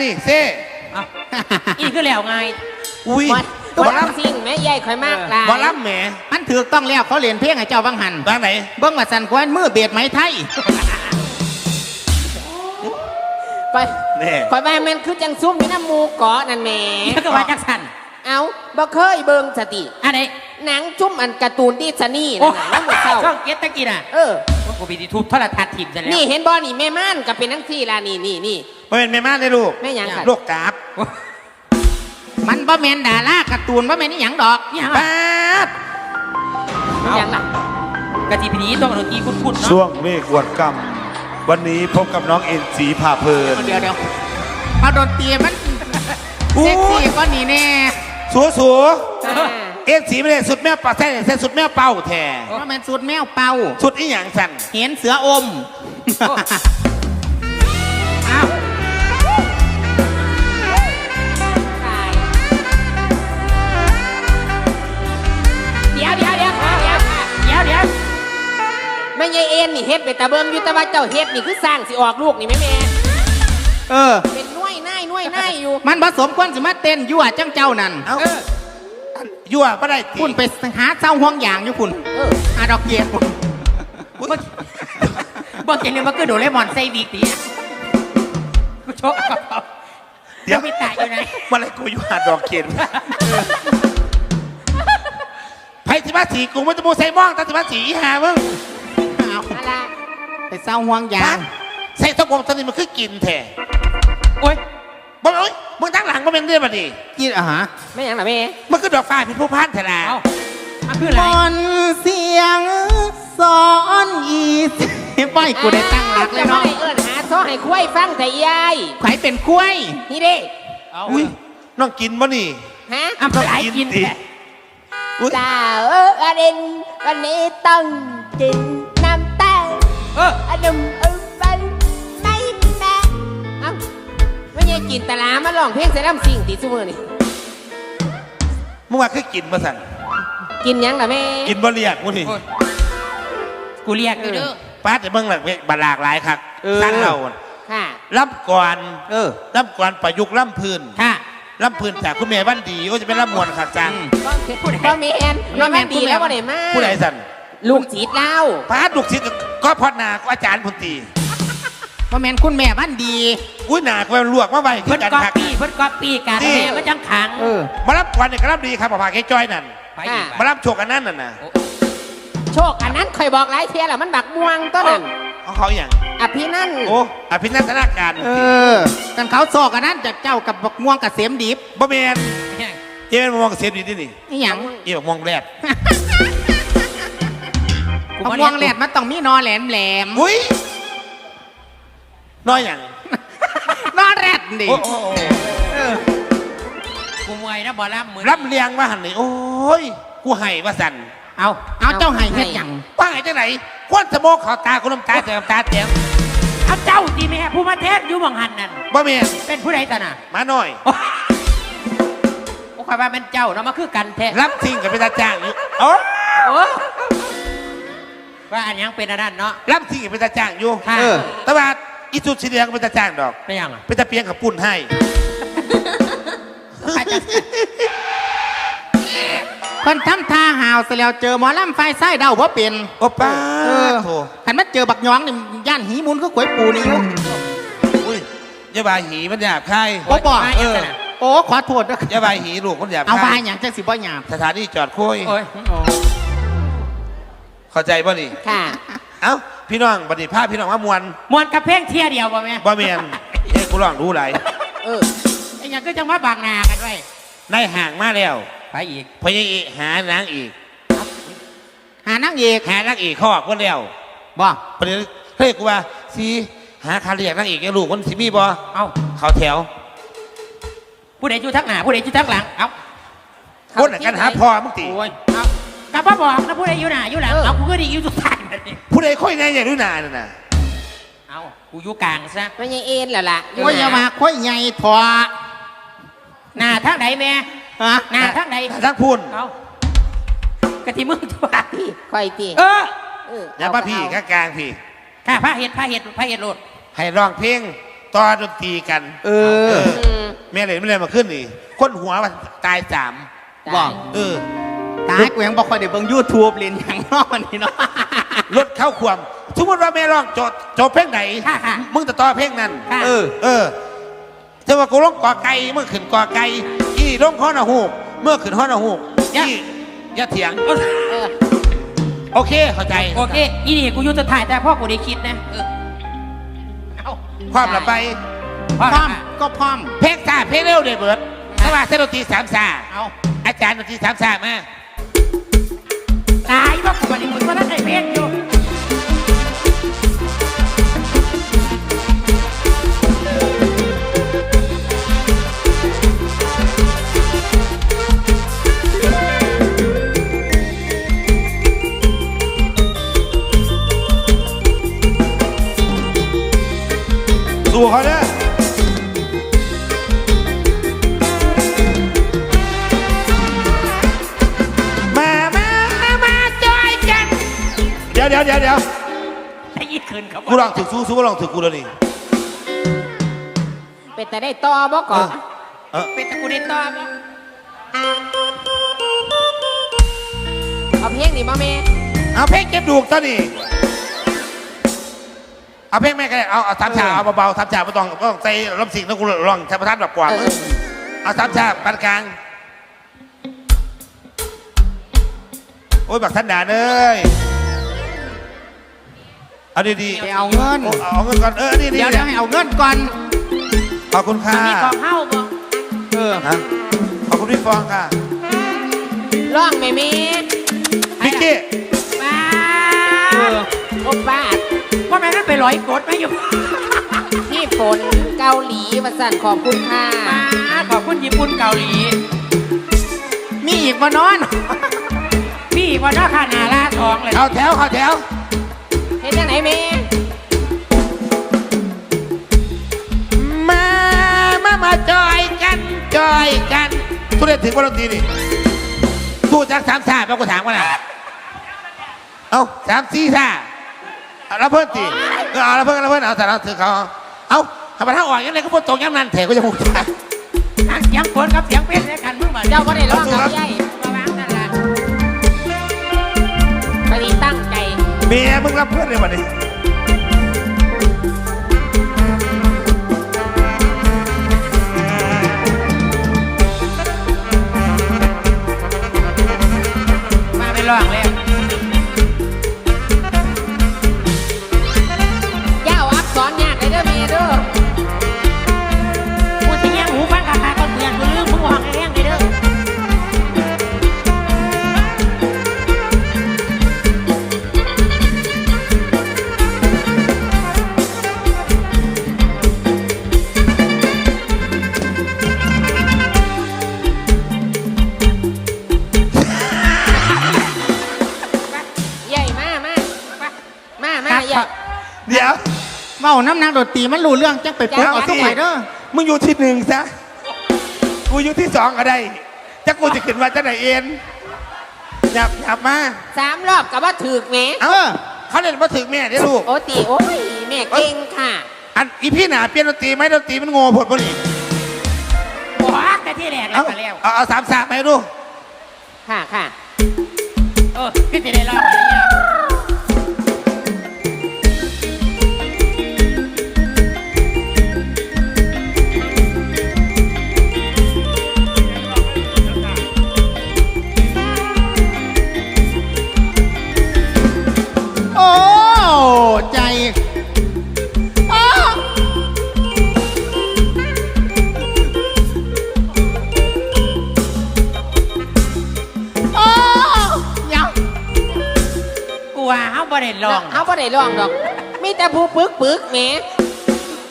นี่เซ่เอาอีคือแล้วไงอุ้ยวัดหมอวัดลสิ่งแม่ใหญ่ข่อยมากหลายำหมอลำแหมมันถือต้องแล้วเขาเรียนเพลงให้เจ้าบังหันบ้านไหนเบิ้งว่าสันควนมือเบียดไหมไทยไปนี่ข่อยว่าแม่นคือจังซุ่มนี่น้ำหมูเกาะนั่นแหม่แล้วก็ว่าจักสันเอาบ่เคยเบิ่งสติ อันไหนหนังจุ่มอันการ์ตูนดิสนีย์โอ้นั่นน่ะแล้วหมดเศร้าช่องเก็ตตะกี้น่ะเออว่ากูไปดีทุบโทรทัศน์ถิ่มซะแล้วนี่เห็นบ่นี่แม่ม่านก็เป็นทั้งที่ล่ะนี่นี่นี่ มาเป็นแม่ม่านเลยลูกแม่หยังค่ะ ลูกกราบมันบ่แมนดาราการ์ตูนบ่แมนนี่หยังดอกนี่ฮะป๊าดแม่หยังล่ะกะทิพีนี้ต้องดนตรีคุ้นๆเนาะช่วงเมฆอวดกรรม วันนี้พบกับน้องเอ็นสีผ่าเพลินเดี๋ยวเดี๋ยวเอาดนตรีมันเซ็กซี่ก็นี่แน่สัวสัวอ่าเอ็นสีไม่ได้สุดแม่ปลาแท้เส้นสุดแม่เป้าแท้ว่ามันสุดแมวเป่าสุดอีหยังสั่นเห็นเสืออม แม่ยายเอ็นนี่เฮ็ดไปตะเบิ่งอยู่แต่ว่าเจ้าเฮ็ดนี่คือสร้างสิออกลูกนี่แม่แม่เออ เป็นหน่วยน่ายหน่วยน่ายอยู่มันผสมควรสิมาเต้นยั่วจังเจ้านั่นเอ้ายั่วไม่ได้ตีคุณไปหาเจ้าห่วงอย่างอยู่คุณเอออาดอกเกียร์คุณบอกเจเลยว่าคือโดเรมอนไซบิกตีกูโชกกับเขาเดี๋ยวไม่ตายอยู่ไหนมาเลยกูอยู่หาดดอกเขียนไผ่สิมาสีกูมันจะโมใส่ม่องตาสิมาสีอีหามึง เอาอะไรไปเศร้าห่วงอย่างใส่ตะกงตอนนี้มันคือกินแท้โอ้ยบ่เอ้ยมึงตั้งหลังมาเป็นเรื่องบัดนี้กินอะฮะแม่หยังล่ะแม่มันคือดอกฟ้าเป็นผู้พันแท้ล่ะเอาเอาคืออะไรบอนเสียงสอนอีสไปกูได้ตั้งหลักเลยจะมาเนาะได้เอิ้นหาซ้อให้คุ้ยฟังแต่ยายไขเป็นกล้วยนี่เด้เอาอุ้ยน้องกินบ่นี่ฮะอ้ำหลายกินดิแท้อุ้ยจ้าเอออดินวันนี้ต้องกินน้ำตาล เอออดุมอึมบันไม่แม่เอ้าไม่ใช่กินตะลามาลองเพลงเสร็จแล้วสิ่งตีซูมือนี่มึงว่าคือกินมาสั่นกินหยังล่ะแม่กินบ่เรียกกูนี่โอ้ยกูเรียกอยู่เด้อป้าแต่เบิ่งหลักบาหลากหลายครับสั้นเราค่ะล่ำก่อนเออล่ำก่อนประยุกต์ล่ำพื้นค่ะ ล่ำพื้นจากคุณแม่บ้านดีก็จะเป็นล่ำมวลขัดจัง ก็มีแอนน้องแม่ดีแล้วก็ได้มาผู้ใดสั่น ลูกจีดเล่าป้าดุกศิษย์ก็พอดนาก็อาจารย์พุนตีว่าแมนคุณแม่บ้านดี อุ้ยหนาก็ลวกมาไว้คืเพิ่อนกันก๊อปคักปี้เพิ่นก๊อปปี้กันนี่ แม่มาจังขังเออ มารับก่อนเนี่ยก็รับดีครับผ่าแค่จ้อยนั่น ไปอีกมารับโชคกันนั่นน่ะนะโชคอันนั้นคอยบอกหลายเทียแล้วมันบักม่วงต้นนั้นเขาเขาอย่างอภินันท์โอ้อภินันทนาการเออ กันเขาซอกกันนั้นจากเจ้ากับบักม่วงกับเสียมดิบบ่แมนเจ๊เป็นมองเสียดีที่นี่นี่หยังอีแบบมองแรดกูบั กบ่ม่วงแหลดมันต้องมีนอแหลมแหลมอุ้ยน้อยอย่างนอแรดดิโอ้โอ้โอ้เออกูมวยนะบ่ล่ำมือรับเลียงมาหันนี่โอ้ย กูให้ว่าสั่นเอาเอาเจ้าให้เฮ็ดหยังว่าไงจังไหนควันสมองเขาตาคุณน้ำตาเสียน้ำตาเสียงเอาเจ้าตีแม่ผู้มาเทศอยู่บังหันนั่นบ่แมนเป็นผู้ใดตาน่ะมาหน่อยโอ้โอ้ข่อยว่าเป็นเจ้าเนาะมาคือกันแท้รับทิ้งกับเป็นตาจ้างอยู่โอ้โอ้ ว่าอันยังเป็นอันนั้นเนาะ รับทิ้งกับเป็นตาจ้างอยู่ค่ะ เออ แต่ว่าอีสุดสีเหลืองเป็นตาจ้างดอก ไม่ยังอะเป็นตาเปียงกับปุ่นให้ใครจะเพิ่นทำท่าหาวเสร็จแล้วเจอหมอลำไฟไส้เดาว่าเป็นโอ้ป้าเออโถคันมันเจอบักย้องนี่ย่านหีมุนก็ขวยปูนี่อยู่อุ้ยอยาบายหีมันหยาบคายโอ้บอกมาเอเอออโอ้ขอโทษด้วยอยาบายหีลูกมันหยาบเอาคาว่ายหยังจังสิบ่หยาบสถานีจอดคุยโอ้ย เข้าใจป่ะนี่ค่ะ เอ้าพี่น้องบัดนี้ภาพพี่น้องว่ามวนมวนกระเพงเที่ยเดียวบ่แม่บ่เมียนเฮ้ยกูลองรู้ไรเออไอ้หยังก็จังว่าบางนากันไว้ในห่างมาแล้วไปอีกพยายหานางอีก หานางเอกหานางอีกข้อคนแล้วบ่ประเดี๋ยวเฮ้ยกูว่าสิหาคาเรียกนางอีกไอ้ลูกมันสิมีบ่เอาเขาแถวผู้ใดอยู่ทักหน้าผู้ใดอยู่ทักหลังเอาคนน่ะกันหาพ่อมึงติโอ้ยเอา กลับมาบอกนะผู้ใดอยู่หน้าอยู่หลังเอากูก็ดีอยู่ทุกท่านนั่นนี่ผู้ใดค่อยไงอย่างรู้นานน่ะนะเอากูอยู่กลางซะไม่ใช่เอ็นแล้วล่ะโอ้ยอย่ามาค่อยใหญ่ทอหน้าทางไหนแม่ฮะหน้าทางไหนทั้งพูนเอากะทิมึงตัวพี่คอยตีเออเอออย่ามาพี่กลางๆพี่ ข้าพระเห็ดพระเห็ดพระเห็ดโลดให้ร้องเพลงต่อดนตรีกัน เอเออออืมแม่เลยไม่เลยมาขึ้นนี่คนหัวมันตายสามบอกเออ ตายกูยังบอกคอยเดี๋ยวเบิ่งยูทูบเรียนอย่างนอกวันนี้เนาะ รถเข้าความสมมติว่าแม่ร้องโจทย์โจทย์เพลงไหน ค่ะค่ะมึงจะต่อเพลงนั้น ค่ะ เออ เออจะว่ากูร้องกอไก่เมื่อขึ้นกอไก่อีร้องข้อนาหูกเมื่อขึ้นข้อนาหูกอีอย่าเถียง เออโอเค เข้าใจโอเคอีนี่กูอยุติถ่ายแต่พ่อกูได้คิดนะเออเอาความละไปพ่อพร้อมก็พร้อม เพลงซาเพลงเร็วเด็ดเบิดถ้าว่าเส้นดนตรีสามซาเอาอาจารย์ดนตรีสามซามา ตายว่ากูบริมุนว่านั่นไอ้เพชรอยู่สู้เขาเนี่ เดี๋ยวเดี๋ยวเดี๋ยวเดี๋ยวไอ้ยี่คืนเขากูลองถึกสู้สู้ก็ลองถึกกูแล้วนี่เป็นแต่ได้ต่อบ่ก่อนเออเป็นตะกูได้ต่อบ่เอาเพลงนี้บ่แม่เอาเพลงเก็บดูกตอนนี้เอาเพลงแม่ก็ได้เอาเอาสามชาเอาเบาๆสามชาไม่ต้องไม่ต้องใจลำสิ่งนะกูลองใช้ประทัดแบบกว่างเออเอาสามชาปานกลาง โอ้ยบักท่านด่าเอ้ย เอาดีๆไปเอาเงินโเอาเงินก่อน เออนี่นี่เดี๋ยวเดี๋ยวให้เอาเงินก่อนขอบคุณค่ะมีของเฮ้าบ่เออฮะขอบคุณพี่ฟองค่ะร้องแม่แม่มิกกี้มาเออโอ้ป้าว่าแม่นั่นไปร้อยกดไหมอยู่พี่ฝนเกาหลีมาสั่นขอบคุณค่ะมาขอบคุณญี่ปุ่นเกาหลี มีอีกมานอนมีวันน้าค่ะนาลาทองเลย เอาแถวเอาแถว เห็นจังไหนแม่มามามาจอยกันจอยกันทุเรศถึงวันดนตรีนี่ตู้จากสามชาแม่กูถามว่าน่ะเอาสามสี่ชาเอาแล้วเพิ่นตีเออเอาแล้วเพิ่นแล้วเพิ่นเอาแต่เราถือเขาเอาทำไมถ้าอ่อนยังไงก็พูดตรงยังนั่นแถก็จะพูดจ้าทั้งเสียงฝนกับเสียงเพชรด้วยกันมึงมาเจ้าก็ได้ร้องเอากับสู้ครั เมียมึงรับเพื่อนเลยวันนี้ น้ำหนักดนตรีมันรู้เรื่องจังไปปุ๊บเอาทุกไปเด้อมึงอยู่ที่หนึ่งซะ กูอยู่ที่สองก็ได้จะกูจะขึ้นมาจะไหนเอ็นหยับหยับมา สามรอบกับว่าถือกแหม่เออ เขาเล่นมาถึงแม่ได้ลูก โอ้ตีโอ้ยแม่เก่งค่ะอันอีพี่หนาเปลี่ยนดนตรีไหมดนตรีมันโง่ผลพอดีบอกแต่ที่แรกแล้เอาวก็แล้วเอาเอาสามสามไปดูค่ะค่ะ เออพี่จะได้ร้อง ได้ร้องดอก มีแต่ผู้ปึกปึกแหม่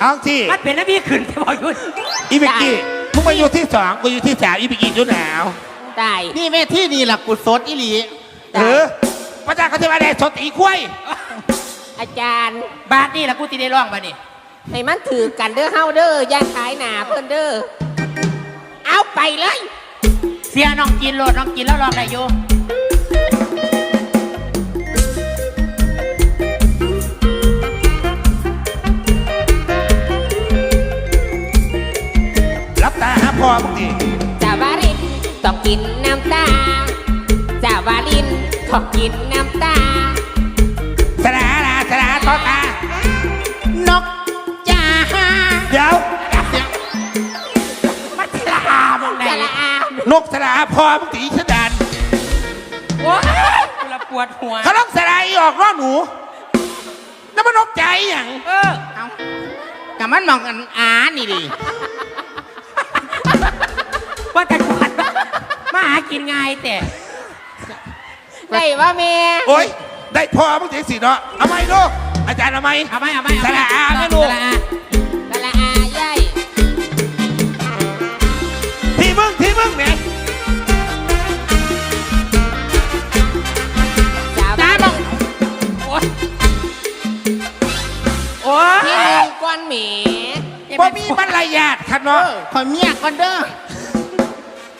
เอาที่มันเป็นน้ำพี่ขึ้นที่บอกอยู่อีบิกกี้มึงมาอยู่ที่สองกูอยู่ที่สามอีบิกกี้อยู่หนาวตายนี่แม่ที่นี่ล่ะกุศลอีหลีเออพระเจ้าเขาจะมาได้สดอีกล้วยอาจารย์ บาทนี่ละกูสิได้ร้องบัดนี้ให้มันถือกันเด้อเฮาเด้ออย่าขายหนาเพิ่นเด้อเอาไปเลย เสียน้องกินโลดน้องกินแล้วร้องได้อยู่ ตาหาพ่อมึงดิจาวารินต้องกินน้ำตาจาวารินต้องกินน้ำตาสลาลาสลาตอตานกจ้าเดี๋ยว มัสลาบงไหนสลนกสลาพ่อมึงตีฉดันโอ้ยกูละปวดหัว เขาล้องสลายออกรอดหนูน้ำมันนกใจอย่างเออแต่มันมองอันอานี่ดิ ว่าแต่กวาดมาหากินง่ายแต่ได้ว่าแม่โอ้ยได้พอมึงตีสิเนาะเอาไหมลูกอาจารย์เอาไหม เอาไหมเอาไหมสระอาไหมลูกสระอาสระอาใหญ่ที่มึงที่มึงเนี่ยสาวจ้าบอกโอ้ยโอ้ยที่หนึ่งก้อนหมีว่ามีบรรยาทครับเนาะคอยเมียก่อนเด้อ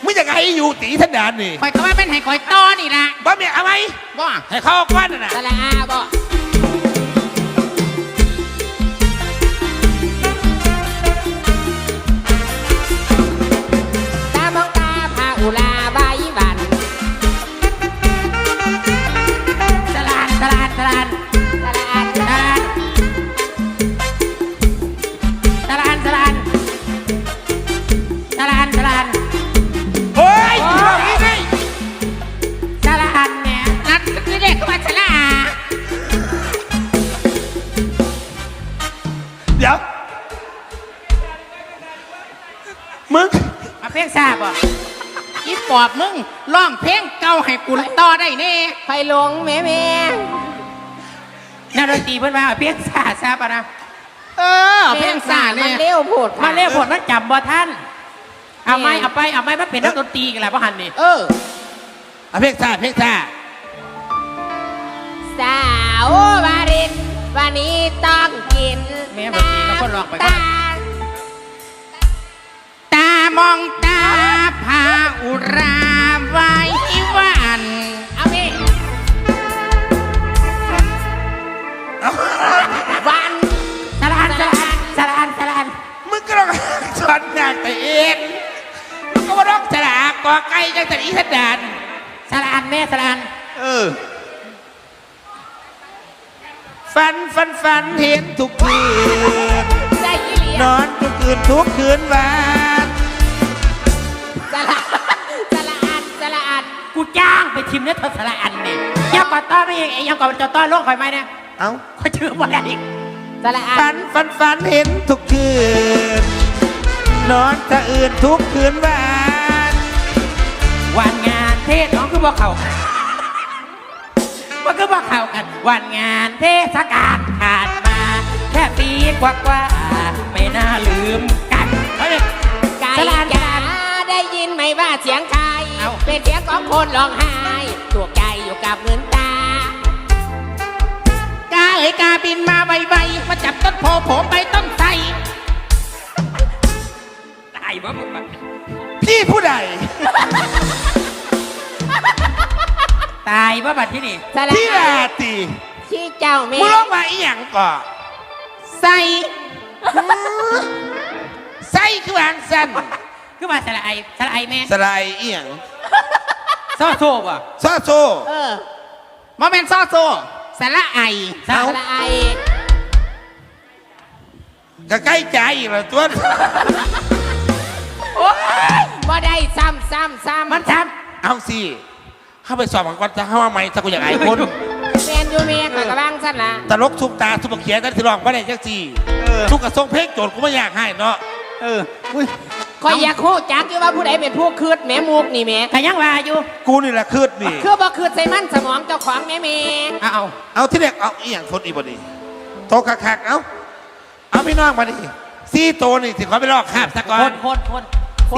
มึงจะไงอยู่ตีชะดันนี่คอยก็ว่าเป็นให้คอยต้อนี่ละบ่เมียเอาไหมบ่ให้เขาเอาก้อนน่ะนะสระอาบ่ตามองตาพาอุลาใบหวันสลานสลานสลาน แน่ไฟหลงแม่แม่นักดนตรีเพิ่นมาเพ่งทราบทราบอะนะเออเพลงซ่ามัเนี่ยนเร็วโผดมาเรียกผลมันจำบ่ท่านเอาไหมเอาไปเอาไหมมันเป็นนักดนตรีกันแหละพ่อหันนี่เออเอาเพลงซ่าเพลงซ่าสาววารินวันนี้ต้องกินแม่บอกดีแล้วคนร้องไปก็ตาลตามองตาพาอุรา ฝันฝันเห็นทุกคืนได้ยี่เหลียนอนทุกคืนทุกคืนวันสละสละอันสละอันกูจ้างไปชิมเนื้อเธอสลานเนี่ยยังก่อนต้อไม่ยังไอ้ยังก่อนจะต้อนโลกคอยไหมเนี่ยเอ้าเขาชื่อว่าอะไรอีกสละอัฝันนฝันฝันเห็นทุกคืน นอนสะอื่นทุกคืนวันวันงานเทศน้องคือบ่เขามันคือบ่เขากัน วันงานเทศกาล ผ่านมา แค่ปีกว่าๆไม่น่าลืมกันเฮ้ย ไก่สละอันจ๋าได้ยินไหมว่าเสียงใคร เอ้า เป็นเสียงของคนร้องไห้ตัวไก่อยู่กับเงินตากาเอ๋ยกาบินมาไวๆมาจับต้นโพโผไปต้นไทรตายบ่มึงพี่ผู้ใด ตายบ่บัดที่นี่สละพี่อัรานตี ชี้เจ้าแม่มึงร้องมาอีหยังก่อใส่ไส้คือวางสั้นคือว่าสละไอสละไอแม่สลายอีหยังซอโซบ่ซอโซเออโมเมนซอโซสาระไอสละสละไอก็ใกล้ใจอีกแล้วตัวโอ้ยบ่ได้ซ้ำซ้ำซ้ำมันทเอาสิเข้าไปสอบของก่อนจะเข้ามาไหมถ้ากูอยากไอ้คนแมน อยู่เมียกับกระบ้างสั้นละตลกทุกตาทุกเขียนนั่นที่ร้องว่าได้จังสี่ทุกกระทรงเพลงโจทย์กูไม่อยากให้เนาะเอออุ้ยคอยอยากโคจักอยู่ว่าผู้ใดเป็นผู้คืดแม่มูกนี่แม่ำขยังว่าอยู่กูนี่แหละคืดนี่ คือบ่คืดใส่มันสมองเจ้าของแม่แม่เอาเอาเอาที่เด็กเอาอีหยังทนอีบดีโตคักๆเอาเอาพี่น้องมาดิซี่โตนี่สิขอไปลอกคาบซะก่อคนนคนคน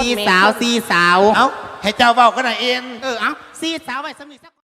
สีสาวสีสาว เอาให้เจ้าเบ้าก็ได้เอง เออเอาสีสาวไว้สมิสัก